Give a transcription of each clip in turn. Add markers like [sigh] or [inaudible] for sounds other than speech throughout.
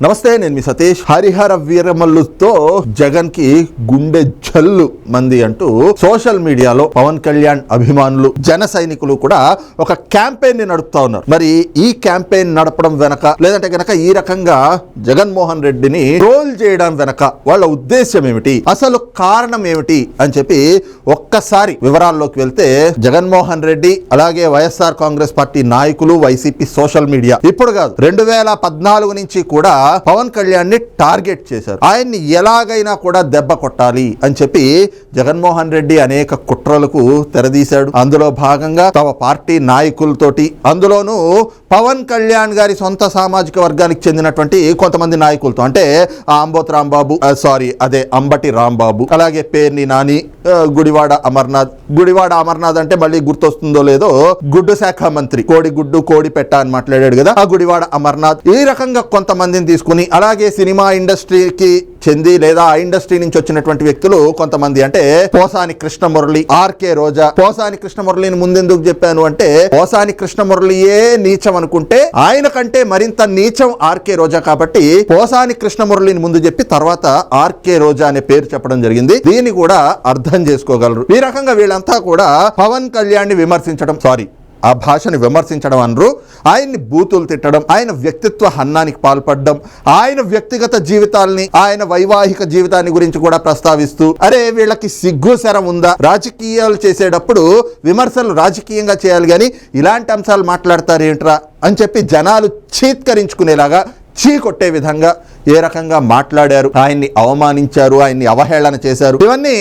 నమస్తే నేను మీ సతీష్. హరిహర వీరమల్లుతో జగన్కి గుండె జల్లు మంది అంటూ సోషల్ మీడియాలో పవన్ కళ్యాణ్ అభిమానులు జన సైనికులు కూడా ఒక క్యాంపెయిన్ని నడుపుతా ఉన్నారు. మరి ఈ క్యాంపెయిన్ నడపడం వెనక లేదంటే గనక ఈ రకంగా జగన్మోహన్ రెడ్డిని ట్రోల్ చేయడం వెనక వాళ్ళ ఉద్దేశం ఏమిటి? అసలు కారణం ఏమిటి? అని చెప్పి ఒక్కసారి వివరాల్లోకి వెళ్తే జగన్మోహన్ రెడ్డి అలాగే వైఎస్ఆర్ కాంగ్రెస్ పార్టీ నాయకులు వైసీపీ సోషల్ మీడియా. ఇప్పుడు కాదు రెండు వేల పద్నాలుగు నుంచి కూడా పవన్ కళ్యాణ్ని టార్గెట్ చేశారు. ఆయన్ని ఎలాగైనా కూడా దెబ్బ కొట్టాలి అని చెప్పి జగన్మోహన్ రెడ్డి అనేక కుట్రలకు తెరదీశాడు. అందులో భాగంగా తమ పార్టీ నాయకులతోటి అందులోనూ పవన్ కళ్యాణ్ గారి సొంత సామాజిక వర్గానికి చెందినటువంటి కొంతమంది నాయకులతో అంటే అంబోత్ రాంబాబు సారీ అదే అంబటి రాంబాబు అలాగే పేర్ని నాని గుడివాడ అమర్నాథ్. గుడివాడ అమర్నాథ్ అంటే మళ్ళీ గుర్తొస్తుందో లేదో గుడ్డు శాఖ మంత్రి కోడి గుడ్డు కోడి పెట్ట అని మాట్లాడాడు కదా ఆ గుడివాడ అమర్నాథ్. ఈ రకంగా కొంతమందిని తీసుకుని అలాగే సినిమా ఇండస్ట్రీకి చెంది లేదా ఆ ఇండస్ట్రీ నుంచి వచ్చినటువంటి వ్యక్తులు కొంతమంది అంటే పోసాని కృష్ణమురళి ఆర్కే రోజా. పోసాని కృష్ణమురళిని ముందెందుకు చెప్పాను అంటే పోసాని కృష్ణమురళియే నీచం అనుకుంటే ఆయన కంటే మరింత నీచం ఆర్కే రోజా కాబట్టి పోసాని కృష్ణమురళిని ముందు చెప్పి తర్వాత ఆర్కే రోజా అనే పేరు చెప్పడం జరిగింది. దీన్ని కూడా అర్థం చేసుకోగలరు. ఈ రకంగా వీళ్ళంతా కూడా పవన్ కళ్యాణ్ని విమర్శించడం సారీ ఆ భాషను విమర్శించడం అనరు. ఆయన్ని బూతులు తిట్టడం ఆయన వ్యక్తిత్వ హన్నానికి పాల్పడడం ఆయన వ్యక్తిగత జీవితాల్ని ఆయన వైవాహిక జీవితాన్ని గురించి కూడా ప్రస్తావిస్తూ అరే వీళ్ళకి సిగ్గు శరం ఉందా? రాజకీయాలు చేసేటప్పుడు విమర్శలు రాజకీయంగా చేయాలి కానీ ఇలాంటి అంశాలు మాట్లాడతారు ఏంట్రా అని చెప్పి జనాలు చీత్కరించుకునేలాగా చీ కొట్టే విధంగా ఏ రకంగా మాట్లాడారు? ఆయన్ని అవమానించారు ఆయన్ని అవహేళన చేశారు. ఇవన్నీ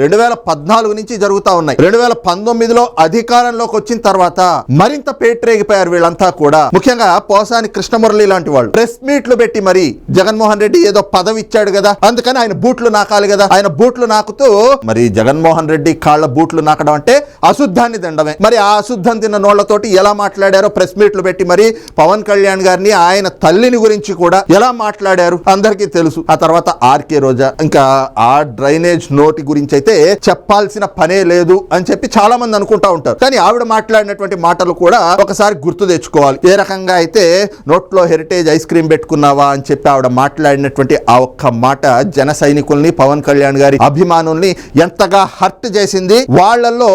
రెండు వేల పద్నాలుగు నుంచి జరుగుతా ఉన్నాయి. రెండు వేల పంతొమ్మిదిలో అధికారంలోకి వచ్చిన తర్వాత మరింత పేట్రేగిపోయారు వీళ్ళంతా కూడా. ముఖ్యంగా పోసాని కృష్ణమురళి లాంటి వాళ్ళు. ప్రెస్ మీట్లు పెట్టి మరి జగన్మోహన్ రెడ్డి ఏదో పదవి ఇచ్చాడు కదా అందుకని ఆయన బూట్లు నాకాలి కదా. ఆయన బూట్లు నాకుతూ మరి జగన్మోహన్ రెడ్డి కాళ్ళ బూట్లు నాకడం అంటే అశుద్ధాన్ని తినడమే మరి ఆ అశుద్ధం తిన్న నోళ్ళతోటి ఎలా మాట్లాడారో ప్రెస్ మీట్లు పెట్టి మరి పవన్ కళ్యాణ్ గారిని ఆయన తల్లిని గురించి కూడా ఎలా మాట్లాడారు అందరికీ తెలుసు. ఆ తర్వాత ఆర్కే రోజా. ఇంకా ఆ డ్రైనేజ్ నోటి గురించి అయితే చెప్పాల్సిన పనే లేదు అని చెప్పి చాలా మంది అనుకుంటా ఉంటారు. కానీ ఆవిడ మాట్లాడినటువంటి మాటలు కూడా ఒకసారి గుర్తు తెచ్చుకోవాలి. ఏ రకంగా అయితే నోట్లో హెరిటేజ్ ఐస్ క్రీమ్ పెట్టుకున్నావా అని చెప్పి ఆవిడ మాట్లాడినటువంటి ఆ ఒక్క మాట జన సైనికుల్ని పవన్ కళ్యాణ్ గారి అభిమానుల్ని ఎంతగా హర్ట్ చేసింది? వాళ్ళల్లో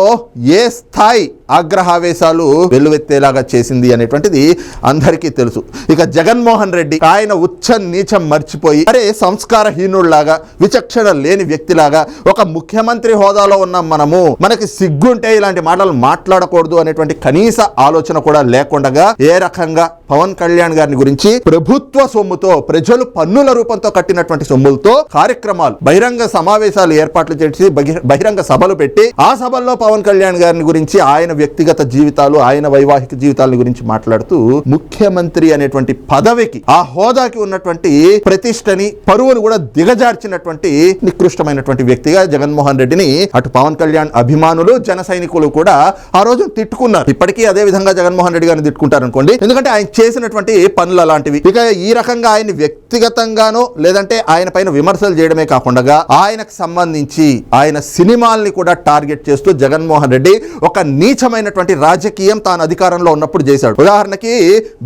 ఏ స్థాయి ఆగ్రహావేశాలు వెల్లువెత్తేలాగా చేసింది అనేటువంటిది అందరికీ తెలుసు. ఇక జగన్మోహన్ రెడ్డి ఆయన ఉచ్చ నీచం మర్చిపోయి అరే సంస్కారహీనుడిలాగా విచక్షణ లేని వ్యక్తిలాగా ఒక ముఖ్యమంత్రి హోదాలో ఉన్నాం మనము మనకి సిగ్గుంటే ఇలాంటి మాటలు మాట్లాడకూడదు అనేటువంటి కనీస ఆలోచన కూడా లేకుండా ఏ రకంగా పవన్ కళ్యాణ్ గారిని గురించి ప్రభుత్వ సొమ్ముతో ప్రజలు పన్నుల రూపంతో కట్టినటువంటి సొమ్ములతో కార్యక్రమాలు బహిరంగ సమావేశాలు ఏర్పాట్లు చేసి బహిరంగ సభలు పెట్టి ఆ సభల్లో పవన్ కళ్యాణ్ గారిని గురించి ఆయన వ్యక్తిగత జీవితాలు ఆయన వైవాహిక జీవితాల గురించి మాట్లాడుతూ ముఖ్యమంత్రి అనేటువంటి పదవికి ఆ హోదాకి ఉన్నటువంటి ప్రతిష్టని పరువును కూడా దిగజార్చినటువంటి నికృష్టమైనటువంటి వ్యక్తిగా జగన్మోహన్ రెడ్డిని అటు పవన్ కళ్యాణ్ అభిమానులు జన సైనికులు కూడా ఆ రోజు తిట్టుకున్నారు. ఇప్పటికీ అదే విధంగా జగన్మోహన్ రెడ్డి గారిని తిట్టుకుంటారు అనుకోండి ఎందుకంటే ఆయన చేసినటువంటి పనులు అలాంటివి. ఇక ఈ రకంగా ఆయన వ్యక్తిగతంగానో లేదంటే ఆయన పైన విమర్శలు చేయడమే కాకుండా ఆయనకు సంబంధించి ఆయన సినిమాల్ని కూడా టార్గెట్ చేస్తూ జగన్మోహన్ రెడ్డి ఒక నీచమైనటువంటి రాజకీయం తాను అధికారంలో ఉన్నప్పుడు చేశాడు. ఉదాహరణకి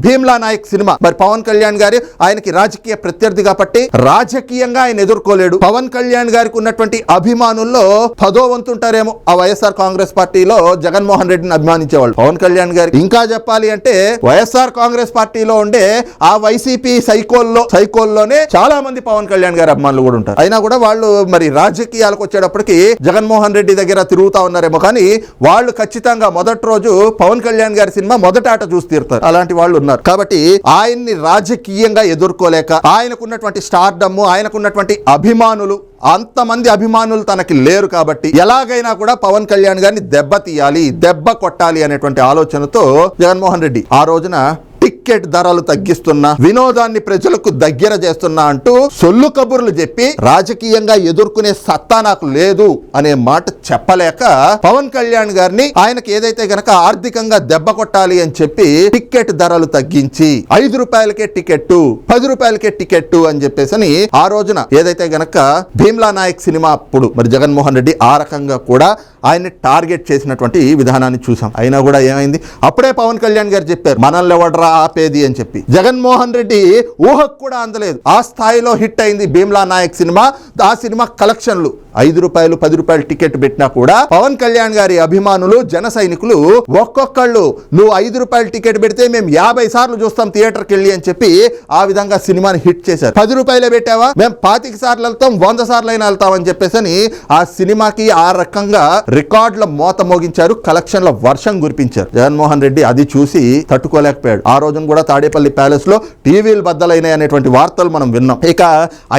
భీమ్లా నాయక్ సినిమా. మరి పవన్ కళ్యాణ్ గారి ఆయనకి రాజకీయ ప్రత్యర్థి కాబట్టి రాజకీయంగా ఆయన ఎదుర్కోలేడు. పవన్ కళ్యాణ్ గారికి ఉన్నటువంటి అభిమానుల్లో పదో వంతుంటారేమో ఆ వైఎస్ఆర్ కాంగ్రెస్ పార్టీలో జగన్మోహన్ రెడ్డిని అభిమానించేవాళ్ళు. పవన్ కళ్యాణ్ గారికి ఇంకా చెప్పాలి అంటే వైఎస్ఆర్ కాంగ్రెస్ పార్టీలో ఉండే ఆ వైసీపీ సైకోల్లో సైకోల్లోనే చాలా మంది పవన్ కళ్యాణ్ గారి అభిమానులు కూడా ఉంటారు. అయినా కూడా వాళ్ళు మరి రాజకీయాలకు వచ్చేటప్పటికి జగన్మోహన్ రెడ్డి దగ్గర తిరుగుతా ఉన్నారేమో కానీ వాళ్ళు ఖచ్చితంగా మొదటి రోజు పవన్ కళ్యాణ్ గారి సినిమా మొదట ఆట చూసి తీరుతారు. అలాంటి వాళ్ళు ఉన్నారు. కాబట్టి ఆయన్ని రాజకీయంగా ఎదుర్కోలేక ఆయనకున్నటువంటి స్టార్డమ్ ఆయనకున్నటువంటి అభిమానులు అంతమంది అభిమానులు తనకి లేరు కాబట్టి ఎలాగైనా కూడా పవన్ కళ్యాణ్ గారిని దెబ్బ తీయాలి దెబ్బ కొట్టాలి అనేటువంటి ఆలోచనతో జగన్మోహన్ రెడ్డి ఆ రోజున టిక్కెట్ ధరలు తగ్గిస్తున్నా వినోదాన్ని ప్రజలకు దగ్గర చేస్తున్నా అంటూ సొల్లు కబుర్లు చెప్పి రాజకీయంగా ఎదుర్కొనే సత్తా నాకు లేదు అనే మాట చెప్పలేక పవన్ కళ్యాణ్ గారిని ఆయనకి ఏదైతే గనక ఆర్థికంగా దెబ్బ కొట్టాలి అని చెప్పి టిక్కెట్ ధరలు తగ్గించి ఐదు రూపాయలకే టికెట్ పది రూపాయలకే టికెట్ అని చెప్పేసి ఆ రోజున ఏదైతే గనక భీమ్లా నాయక్ సినిమా అప్పుడు మరి జగన్మోహన్ రెడ్డి ఆ రకంగా కూడా ఆయన్ని టార్గెట్ చేసినటువంటి విధానాన్ని చూసాం. అయినా కూడా ఏమైంది? అప్పుడే పవన్ కళ్యాణ్ గారు చెప్పారు మనల్ని ఎవడరా ఆపేది అని చెప్పి. జగన్మోహన్ రెడ్డి ఊహకు కూడా అందలేదు. ఆ స్థాయిలో హిట్ అయింది భీమ్లా నాయక్ సినిమా. ఆ సినిమా కలెక్షన్లు. ఐదు రూపాయలు పది రూపాయలు టికెట్ పెట్టినా కూడా పవన్ కళ్యాణ్ గారి అభిమానులు జన సైనికులు ఒక్కొక్కళ్ళు నువ్వు ఐదు రూపాయలు టికెట్ పెడితే మేము యాభై సార్లు చూస్తాం థియేటర్కి వెళ్ళి అని చెప్పి ఆ విధంగా సినిమాని హిట్ చేశారు. పది రూపాయలే పెట్టావా? మేము పాతిక సార్లు వెళ్తాం వంద సార్లు అయినా వెళ్తాం అని చెప్పేసి అని ఆ సినిమాకి ఆ రకంగా రికార్డుల మోత మోగించారు కలెక్షన్ల వర్షం కురిపించారు. జగన్మోహన్ రెడ్డి అది చూసి తట్టుకోలేకపోయాడు. ఆ రోజున కూడా తాడేపల్లి ప్యాలెస్లో టీవీలు బద్దలైనాయి అనేటువంటి వార్తలు మనం విన్నాం. ఇక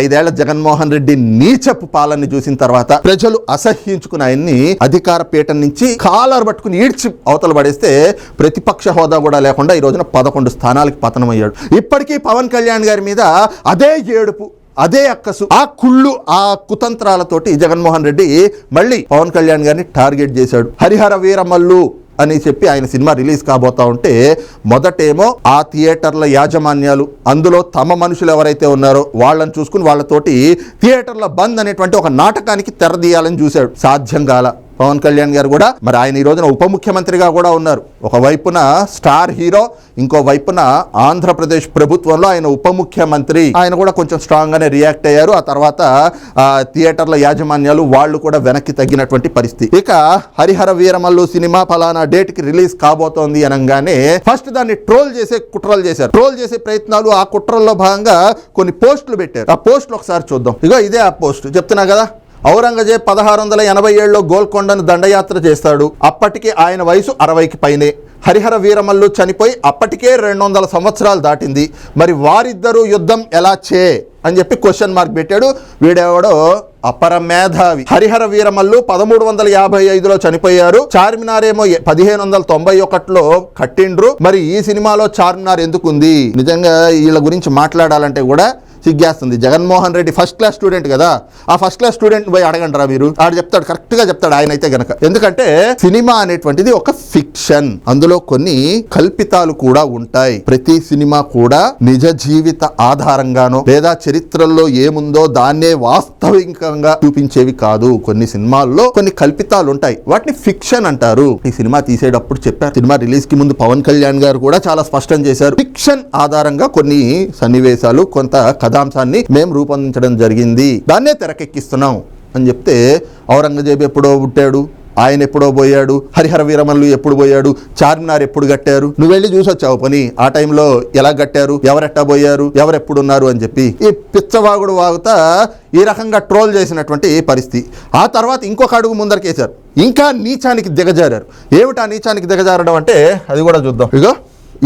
ఐదేళ్ళ జగన్మోహన్ రెడ్డి నీచపు పాలన చూసిన తర్వాత ప్రజలు అసహ్యించుకున్న ఆయన్ని అధికార పీఠం నుంచి కాలర్ పట్టుకుని ఈడ్చి అవతల పడేస్తే ప్రతిపక్ష హోదా కూడా లేకుండా ఈ రోజున పదకొండు స్థానాలకి పతనమయ్యాడు. ఇప్పటికీ పవన్ కళ్యాణ్ గారి మీద అదే ఏడుపు అదే అక్కసు ఆ కుళ్ళు ఆ కుతంత్రాలతోటి జగన్మోహన్ రెడ్డి మళ్ళీ పవన్ కళ్యాణ్ గారిని టార్గెట్ చేశాడు. హరిహర వీరమల్లు అని చెప్పి ఆయన సినిమా రిలీజ్ కాబోతా ఉంటే మొదటేమో ఆ థియేటర్ల యాజమాన్యాలు అందులో తమ మనుషులు ఎవరైతే ఉన్నారో వాళ్ళని చూసుకుని వాళ్ళతోటి థియేటర్ల బంద్ అనేటువంటి ఒక నాటకానికి తెరదీయాలని చూశాడు. సాధ్యం కాల. పవన్ కళ్యాణ్ గారు కూడా మరి ఆయన ఈ రోజున ఉప ముఖ్యమంత్రిగా కూడా ఉన్నారు. ఒక వైపున స్టార్ హీరో ఇంకో వైపున ఆంధ్రప్రదేశ్ ప్రభుత్వంలో ఆయన ఉప ముఖ్యమంత్రి. ఆయన కూడా కొంచెం స్ట్రాంగ్ గానే రియాక్ట్ అయ్యారు. ఆ తర్వాత ఆ, థియేటర్ల యాజమాన్యాలు వాళ్ళు కూడా వెనక్కి తగ్గినటువంటి పరిస్థితి. ఇక హరిహర వీరమల్లు సినిమా ఫలానా డేట్కి రిలీజ్ కాబోతోంది అనగానే ఫస్ట్ దాన్ని ట్రోల్ చేసే కుట్రలు చేశారు. ట్రోల్ చేసే ప్రయత్నాలు ఆ కుట్రల్లో భాగంగా కొన్ని పోస్టులు పెట్టారు. ఆ పోస్టులు ఒకసారి చూద్దాం. ఇగో ఇదే ఆ పోస్ట్. చెప్తున్నా కదా? ఔరంగజేబ్ పదహారు వందల ఎనభై ఏడులో గోల్కొండను దండయాత్ర చేస్తాడు. అప్పటికి ఆయన వయసు అరవైకి పైనే. హరిహర వీరమల్లు చనిపోయి అప్పటికే రెండు వందల సంవత్సరాలు దాటింది. మరి వారిద్దరూ యుద్ధం ఎలా చే? అని చెప్పి క్వశ్చన్ మార్క్ పెట్టాడు వీడెవడో? అపర మేధావి. హరిహర వీరమల్లు పదమూడు వందల యాభై ఐదులో చనిపోయారు. చార్మినార్ ఏమో పదిహేను వందల తొంభై ఒకటిలో కట్టిండ్రు. మరి ఈ సినిమాలో చార్మినార్ ఎందుకుంది? నిజంగా వీళ్ళ గురించి మాట్లాడాలంటే కూడా సిగ్గేస్తుంది. Jaganmohan Reddy first class student కదా. ఆ ఫస్ట్ క్లాస్ స్టూడెంట్ పోయి అడగండి రా మీరు? ఆడు చెప్తాడు కరెక్ట్గా చెప్తాడు ఆయన అయితే గనక. ఎందుకంటే సినిమా అనేటువంటిది ఒక ఫిక్షన్ అందులో కొన్ని కల్పితాలు కూడా ఉంటాయి. ప్రతి సినిమా కూడా నిజ జీవిత ఆధారంగానో లేదా చరిత్రల్లో ఏముందో దాన్నే వాస్తవికంగా చూపించేవి కాదు. కొన్ని సినిమాల్లో కొన్ని కల్పితాలు ఉంటాయి. వాటిని ఫిక్షన్ అంటారు. ఈ సినిమా తీసేటప్పుడు చెప్పారు. సినిమా రిలీజ్కి ముందు పవన్ కళ్యాణ్ గారు కూడా చాలా స్పష్టం చేశారు. ఫిక్షన్ ఆధారంగా కొన్ని సన్నివేశాలు కొంత కథ కథాంశాన్ని మేము రూపొందించడం జరిగింది. దాన్నే తెరకెక్కిస్తున్నాం అని చెప్తే ఔరంగజేబు ఎప్పుడో పుట్టాడు ఆయన ఎప్పుడో పోయాడు హరిహర వీరమల్లు ఎప్పుడు పోయాడు చార్మినార్ ఎప్పుడు కట్టారు నువ్వు వెళ్ళి చూసొచ్చావు పని. ఆ టైంలో ఎలా కట్టారు ఎవరెట్టా పోయారు ఎవరెప్పుడున్నారు అని చెప్పి ఈ పిచ్చవాగుడు వాగుతా ఈ రకంగా ట్రోల్ చేసినటువంటి పరిస్థితి. ఆ తర్వాత ఇంకొక అడుగు ముందరకేశారు. ఇంకా నీచానికి దిగజారారు. ఏమిటా నీచానికి దిగజారడం అంటే అది కూడా చూద్దాం. ఇగో.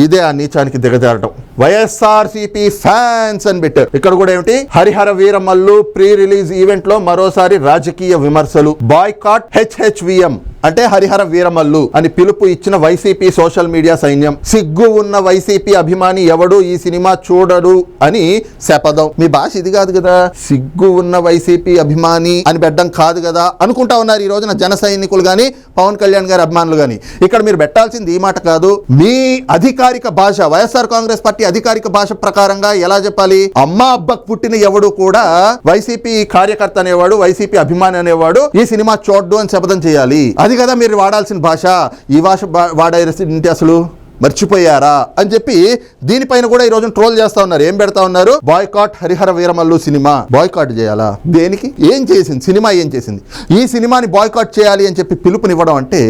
ఇదే ఆ నీచానికి దిగజారడం వైఎస్ఆర్సీపీ ఫ్యాన్స్ అని పెట్టారు. ఇక్కడ కూడా ఏమిటి? హరిహర వీరమల్లు ప్రీ రిలీజ్ ఈవెంట్లో మరోసారి రాజకీయ విమర్శలు. Boycott HHVM. అంటే హరిహర వీరమల్లు అని పిలుపు ఇచ్చిన వైసీపీ సోషల్ మీడియా సైన్యం. సిగ్గు ఉన్న వైసీపీ అభిమాని ఎవడు ఈ సినిమా చూడడు అని శపథం. మీ భాష ఇది కాదు కదా. సిగ్గు ఉన్న వైసీపీ అభిమాని అని పెట్టడం కాదు కదా అనుకుంటా ఉన్నారు ఈ రోజున జన సైనికులు కానీ పవన్ కళ్యాణ్ గారి అభిమానులు గాని. ఇక్కడ మీరు పెట్టాల్సింది ఈ మాట కాదు. మీ అధికారిక భాష వైఎస్ఆర్ కాంగ్రెస్ పార్టీ అధికారిక భాష ప్రకారంగా ఎలా చెప్పాలి? అమ్మ అబ్బకు పుట్టిన ఎవడు కూడా వైసీపీ కార్యకర్త అనేవాడు వైసీపీ అభిమాని అనేవాడు ఈ సినిమా చూడ్డు అని శపథం చేయాలి. అది కదా మీరు వాడాల్సిన భాష. ఈ భాష బా- వాడాల్సింది అసలు? మర్చిపోయారా అని చెప్పి దీనిపైన కూడా ఈ రోజు ట్రోల్ చేస్తా ఉన్నారు. ఏం పెడతా ఉన్నారు? Boycott Harihara Veeramallu cinema. Boycott చేయాలా? దేనికి? ఏం చేసింది? సినిమా ఏం చేసింది? ఈ సినిమాని బాయ్కాట్ చేయాలి అని చెప్పి పిలుపునివ్వడం అంటే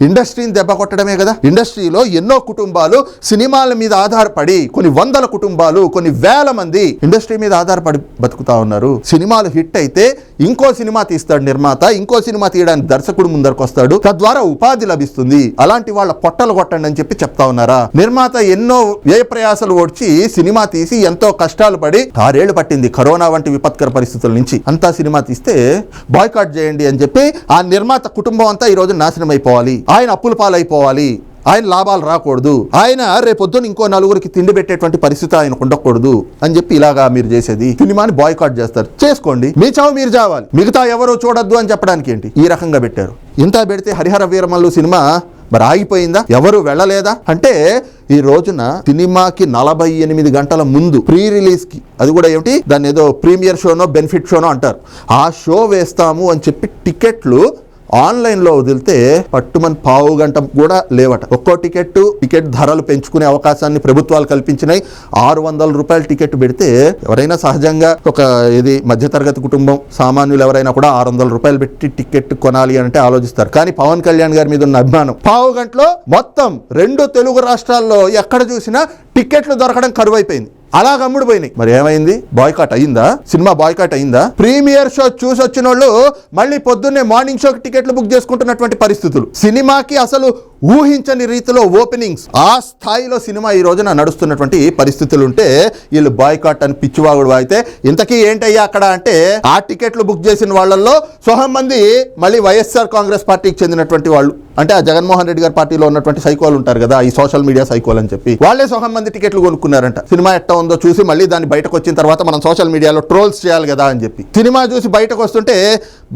ఇండస్ట్రీని దెబ్బ కొట్టడమే కదా. ఇండస్ట్రీలో ఎన్నో కుటుంబాలు సినిమాల మీద ఆధారపడి కొన్ని వందల కుటుంబాలు కొన్ని వేల మంది ఇండస్ట్రీ మీద ఆధారపడి బతుకుతా ఉన్నారు. సినిమాలు హిట్ అయితే ఇంకో సినిమా తీస్తాడు నిర్మాత ఇంకో సినిమా తీయడానికి దర్శకుడు ముందరకు వస్తాడు తద్వారా ఉపాధి లభిస్తుంది. అలాంటి వాళ్ళ పొట్టలు కొట్టండి అని చెప్పి చెప్తా ఉన్నారా? నిర్మాత ఎన్నో వ్యయ ప్రయాసాలు ఓడ్చి సినిమా తీసి ఎంతో కష్టాలు పడి ఆరేళ్ళు పట్టింది కరోనా వంటి విపత్కర పరిస్థితుల నుంచి. అంతా సినిమా తీస్తే బాయ్కాట్ చేయండి అని చెప్పి ఆ నిర్మాత కుటుంబం అంతా ఈ రోజు నాశనం అయిపోవాలి ఆయన అప్పుల పాలైపోవాలి. ఆయన లాభాలు రాకూడదు. ఆయన రేపొద్దున ఇంకో నలుగురికి తిండి పెట్టేటువంటి పరిస్థితి ఆయనకు ఉండకూడదు అని చెప్పి ఇలాగా మీరు చేసేది. సినిమాని బాయ్కాట్ చేస్తారు. చేసుకోండి. మీ చావు మీరు చావాలి. మిగతా ఎవరు చూడొద్దు అని చెప్పడానికి ఏంటి? ఈ రకంగా పెట్టారు. ఇంత పెడితే హరిహర వీరమల్లు సినిమా మరి ఆగిపోయిందా? ఎవరు వెళ్ళలేదా? అంటే ఈ రోజున సినిమాకి నలభై ఎనిమిది గంటల ముందు ప్రీ రిలీజ్కి అది కూడా ఏమిటి? దాన్ని ఏదో ప్రీమియర్ షోనో బెనిఫిట్ షోనో అంటారు. ఆ షో వేస్తాము అని చెప్పి టికెట్లు ఆన్లైన్లో వదిలితే పట్టుమని పావు గంట కూడా లేవట. ఒక్కో టికెట్ టికెట్ ధరలు పెంచుకునే అవకాశాన్ని ప్రభుత్వాలు కల్పించినాయి. ఆరు వందల రూపాయల టికెట్ పెడితే ఎవరైనా సహజంగా ఒక ఇది మధ్యతరగతి కుటుంబం సామాన్యులు ఎవరైనా కూడా ఆరు వందల రూపాయలు పెట్టి టికెట్ కొనాలి అంటే ఆలోచిస్తారు. కానీ పవన్ కళ్యాణ్ గారి మీద ఉన్న అభిమానం పావు గంటలో మొత్తం రెండు తెలుగు రాష్ట్రాల్లో ఎక్కడ చూసినా టికెట్లు దొరకడం కరువైపోయింది. అలా గమ్ముడు పోయినాయి. మరి ఏమైంది? బాయ్కాట్ అయిందా? సినిమా బాయ్కాట్ అయిందా? ప్రీమియర్ షో చూసి వచ్చిన వాళ్ళు మళ్ళీ పొద్దున్నే మార్నింగ్ షోకి టికెట్లు బుక్ చేసుకుంటున్నటువంటి పరిస్థితులు. సినిమాకి అసలు ఊహించని రీతిలో ఓపెనింగ్స్ ఆ స్థాయిలో సినిమా ఈ రోజున నడుస్తున్నటువంటి పరిస్థితులు ఉంటే వీళ్ళు బాయ్కాట్ అని పిచ్చివాగుడు అయితే ఇంతకీ ఏంటయ్యా అక్కడ అంటే ఆ టికెట్లు బుక్ చేసిన వాళ్ళల్లో సొహం మంది మళ్ళీ వైఎస్ఆర్ కాంగ్రెస్ పార్టీకి చెందినటువంటి వాళ్ళు. అంటే ఆ జగన్మోహన్ రెడ్డి గారి పార్టీలో ఉన్నటువంటి సైకోలు ఉంటారు కదా ఈ సోషల్ మీడియా సైకోల్ అని చెప్పి. వాళ్ళే సొహం మంది టికెట్లు కొనుక్కున్నారంట. సినిమా ఎట్ట ఉందో చూసి మళ్ళీ దాన్ని బయటకు వచ్చిన తర్వాత మనం సోషల్ మీడియాలో ట్రోల్స్ చేయాలి కదా అని చెప్పి. సినిమా చూసి బయటకు వస్తుంటే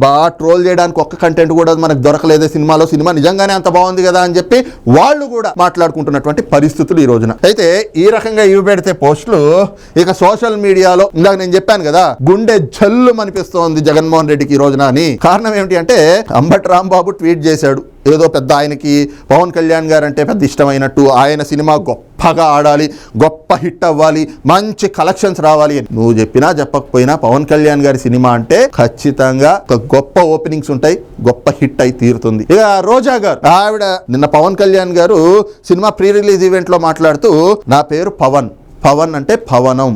బాగా ట్రోల్ చేయడానికి ఒక్క కంటెంట్ కూడా మనకు దొరకలేదు సినిమాలో. సినిమా నిజంగానే అంత బాగుంది కదా అని చెప్పి వాళ్ళు కూడా మాట్లాడుకుంటున్నటువంటి పరిస్థితులు ఈ రోజున. అయితే ఈ రకంగా ఇవి పెడితే పోస్టులు ఇక సోషల్ మీడియాలో ఇందాక నేను చెప్పాను కదా గుండె జల్లు అనిపిస్తోంది జగన్మోహన్ రెడ్డికి ఈ రోజున అని. కారణం ఏమిటి అంటే అంబట్ రాంబాబు ట్వీట్ చేశాడు. ఏదో పెద్ద ఆయనకి పవన్ కళ్యాణ్ గారు అంటే పెద్ద ఇష్టమైనట్టు ఆయన సినిమా గొప్పగా ఆడాలి గొప్ప హిట్ అవ్వాలి మంచి కలెక్షన్స్ రావాలి. అని నువ్వు చెప్పినా చెప్పకపోయినా పవన్ కళ్యాణ్ గారి సినిమా అంటే ఖచ్చితంగా ఒక గొప్ప ఓపెనింగ్స్ ఉంటాయి గొప్ప హిట్ అయి తీరుతుంది. ఇక రోజా గారు ఆవిడ నిన్న పవన్ కళ్యాణ్ గారు సినిమా ప్రీ రిలీజ్ ఈవెంట్లో మాట్లాడుతూ నా పేరు పవన్ పవన్ అంటే పవనం.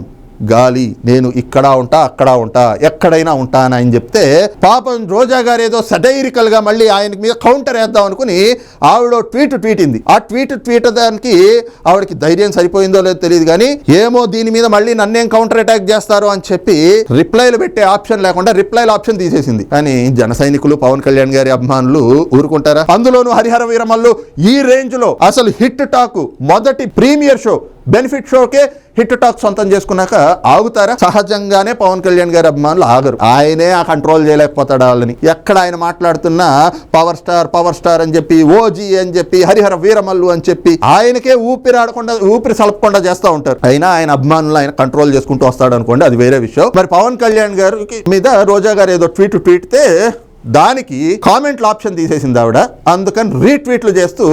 గాలి నేను ఇక్కడ ఉంటా అక్కడ ఉంటా ఎక్కడైనా ఉంటా అని ఆయన చెప్తే పాపం రోజా గారు ఏదో సటైరికల్గా మళ్ళీ ఆయన మీద కౌంటర్ వేద్దాం అనుకుని ఆవిడ ట్వీట్ ట్వీటింది. ఆ ట్వీట్ ట్వీట్ దానికి ఆవిడకి ధైర్యం సరిపోయిందో లేదో తెలియదు కానీ ఏమో దీని మీద మళ్ళీ నన్నేం కౌంటర్ అటాక్ చేస్తారు అని చెప్పి రిప్లైలు పెట్టే ఆప్షన్ లేకుండా రిప్లైల ఆప్షన్ తీసేసింది. కానీ జన సైనికులు పవన్ కళ్యాణ్ గారి అభిమానులు ఊరుకుంటారా? అందులోను హరిహర వీరమల్లు ఈ రేంజ్లో అసలు హిట్ టాక్ మొదటి ప్రీమియర్ షో బెనిఫిట్ షోకే హిట్ టాక్ సొంతం చేసుకున్నాక ఆగుతారా? సహజంగానే పవన్ కళ్యాణ్ గారి అభిమానులు ఆగరు. ఆయనే ఆ కంట్రోల్ చేయలేకపోతాడు వాళ్ళని. ఎక్కడ ఆయన మాట్లాడుతున్నా పవర్ స్టార్ పవర్ స్టార్ అని చెప్పి ఓజీ అని చెప్పి హరిహర వీరమల్లు అని చెప్పి ఆయనకే ఊపిరి ఆడకుండా ఊపిరి సలపకుండా చేస్తూ ఉంటారు. అయినా ఆయన అభిమానులు ఆయన కంట్రోల్ చేసుకుంటూ వస్తాడు అనుకోండి అది వేరే విషయం. మరి పవన్ కళ్యాణ్ గారికి మీద రోజా గారు ఏదో ట్వీట్ ట్వీట్తే దానికి కామెంట్లు ఆప్షన్ తీసేసింది ఆవిడ. అందుకని రీట్వీట్లు చేస్తూ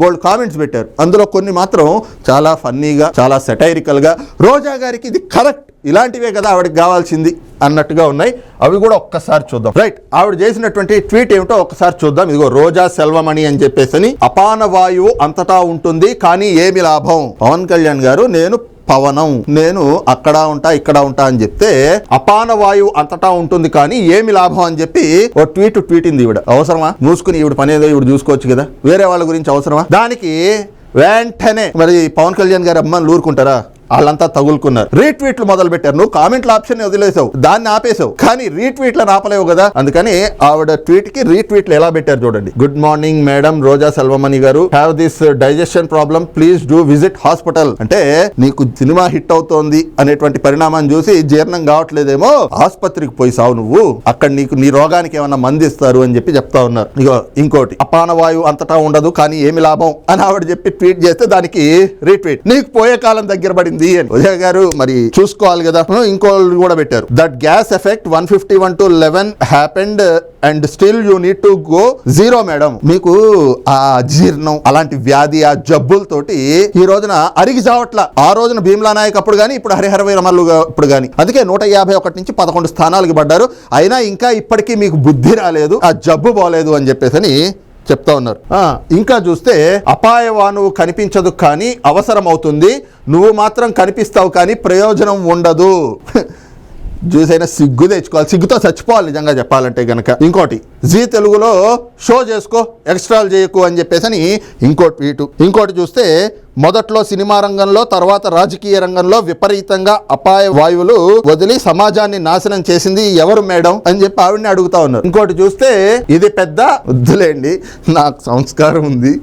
బోల్డ్ కామెంట్స్ పెట్టారు. అందులో కొన్ని మాత్రం చాలా ఫన్నీగా చాలా సెటైరికల్గా రోజా గారికి ఇది కరెక్ట్ ఇలాంటివే కదా ఆవిడకి కావాల్సింది అన్నట్టుగా ఉన్నాయి. అవి కూడా ఒక్కసారి చూద్దాం. రైట్ ఆవిడ చేసినటువంటి ట్వీట్ ఏమిటో ఒక్కసారి చూద్దాం. ఇదిగో రోజా సెల్వమణి అని చెప్పేసి అపాన వాయువు అంతటా ఉంటుంది కానీ ఏమి లాభం? పవన్ కళ్యాణ్ గారు నేను పవనం. నేను అక్కడ ఉంటా ఇక్కడ ఉంటా అని చెప్తే అపాన వాయువు అంతటా ఉంటుంది కానీ ఏమి లాభం అని చెప్పి ఓ ట్వీట్ ట్వీటింది ఈవిడ. అవసరమా? మూసుకుని ఈవిడ పని ఏదో ఈవిడ చూసుకోవచ్చు కదా. వేరే వాళ్ళ గురించి అవసరమా? దానికి వెంటనే మరి పవన్ కళ్యాణ్ గారు అమ్మాయిలు ఊరుకుంటారా వాళ్ళంతా తగులుకున్నారు. రీట్వీట్లు మొదలు పెట్టారు నువ్వు కామెంట్ల ఆప్షన్ వదిలేసావు. దాన్ని ఆపేసావు కానీ రీట్వీట్లను ఆపలేవు కదా. అందుకని ఆవిడ ట్వీట్కి రీట్వీట్లు ఎలా పెట్టారు చూడండి. Good morning madam Roja Selvamani గారు. Have this digestion problem please do visit hospital అంటే నీకు సినిమా హిట్ అవుతోంది అనేటువంటి పరిణామాన్ని చూసి జీర్ణం కావట్లేదేమో. ఆసుపత్రికి పోయి సావు నువ్వు. అక్కడ నీకు నీ రోగానికి ఏమన్నా మందిస్తారు అని చెప్పి చెప్తా ఉన్నారు. ఇగో ఇంకోటి. అపాన వాయువు అంతటా ఉండదు కానీ ఏమి లాభం? అని ఆవిడ చెప్పి ట్వీట్ చేస్తే దానికి రీట్వీట్. నీకు పోయే కాలం దగ్గర పడింది అని ఉదయ గారు మరి చూసుకోవాలి కదా. ఇంకోళ్ళు కూడా పెట్టారు. That gas effect one fifty one two eleven happened and still you need to go zero madam మీకు ఆ జీర్ణం అలాంటి వ్యాధి ఆ జబ్బులతోటి ఈ రోజున అరిగి జావట్ల. ఆ రోజున భీమ్లా నాయక్ అప్పుడు కానీ ఇప్పుడు హరిహర వీరమల్లు ఇప్పుడు కానీ అందుకే నూట యాభై ఒకటి నుంచి పదకొండు స్థానాలకు పడ్డారు. అయినా ఇంకా ఇప్పటికీ మీకు బుద్ధి రాలేదు ఆ జబ్బు పోలేదు అని చెప్పేసి అని చెప్తా ఉన్నారు. ఇంకా చూస్తే అపాయవానువు కనిపించదు కానీ అవసరం అవుతుంది నువ్వు మాత్రం కనిపిస్తావు కానీ ప్రయోజనం ఉండదు. [laughs] చూసైనా సిగ్గు తెచ్చుకోవాలి. సిగ్గుతో చచ్చిపోవాలి నిజంగా చెప్పాలంటే కనుక ఇంకోటి జీ తెలుగులో షో చేసుకో ఎక్స్ట్రాలు చేయకు అని చెప్పేసి అని ఇంకోటి వీటు ఇంకోటి చూస్తే మొదట్లో సినిమా రంగంలో తర్వాత రాజకీయ రంగంలో విపరీతంగా అపాయ వాయువులు వదిలి సమాజాన్ని నాశనం చేసింది ఎవరు మేడం అని చెప్పి ఆవిడని అడుగుతా ఉన్నారు. ఇంకోటి చూస్తే ఇది పెద్ద వద్దులేండి నాకు సంస్కారం ఉంది.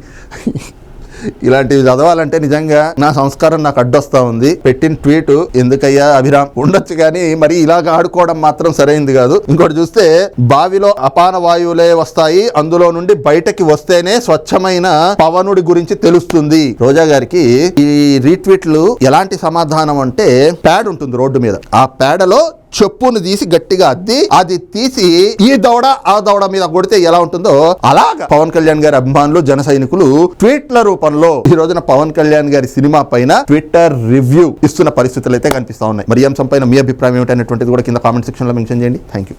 ఇలాంటివి చదవాలంటే నిజంగా నా సంస్కారం నాకు అడ్డొస్తా ఉంది. పెట్టిన ట్వీట్ ఎందుకయ్యా అభిరామ్? ఉండొచ్చు కానీ మరి ఇలాగ ఆడుకోవడం మాత్రం సరైంది కాదు. ఇంకోటి చూస్తే బావిలో అపాన వాయువులే వస్తాయి. అందులో నుండి బయటకి వస్తేనే స్వచ్ఛమైన పవనుడి గురించి తెలుస్తుంది. రోజా గారికి ఈ రీట్వీట్లు ఎలాంటి సమాధానం అంటే ప్యాడ్ ఉంటుంది రోడ్డు మీద. ఆ ప్యాడలో చెప్పును తీసి గట్టిగా అద్ది అది తీసి ఈ దవడ ఆ దవడ మీద కొడితే ఎలా ఉంటుందో అలాగ. పవన్ కళ్యాణ్ గారి అభిమానులు జన సైనికులు ట్వీట్ల రూపంలో ఈ రోజున పవన్ కళ్యాణ్ గారి సినిమా పైన ట్విట్టర్ రివ్యూ ఇస్తున్న పరిస్థితులు అయితే కనిపిస్తా ఉన్నాయి. మరి ఈ అంశం పైన మీ అభిప్రాయం ఏమిటనేటువంటిది కూడా కింద కామెంట్ సెక్షన్లో మెన్షన్ చేయండి. Thank you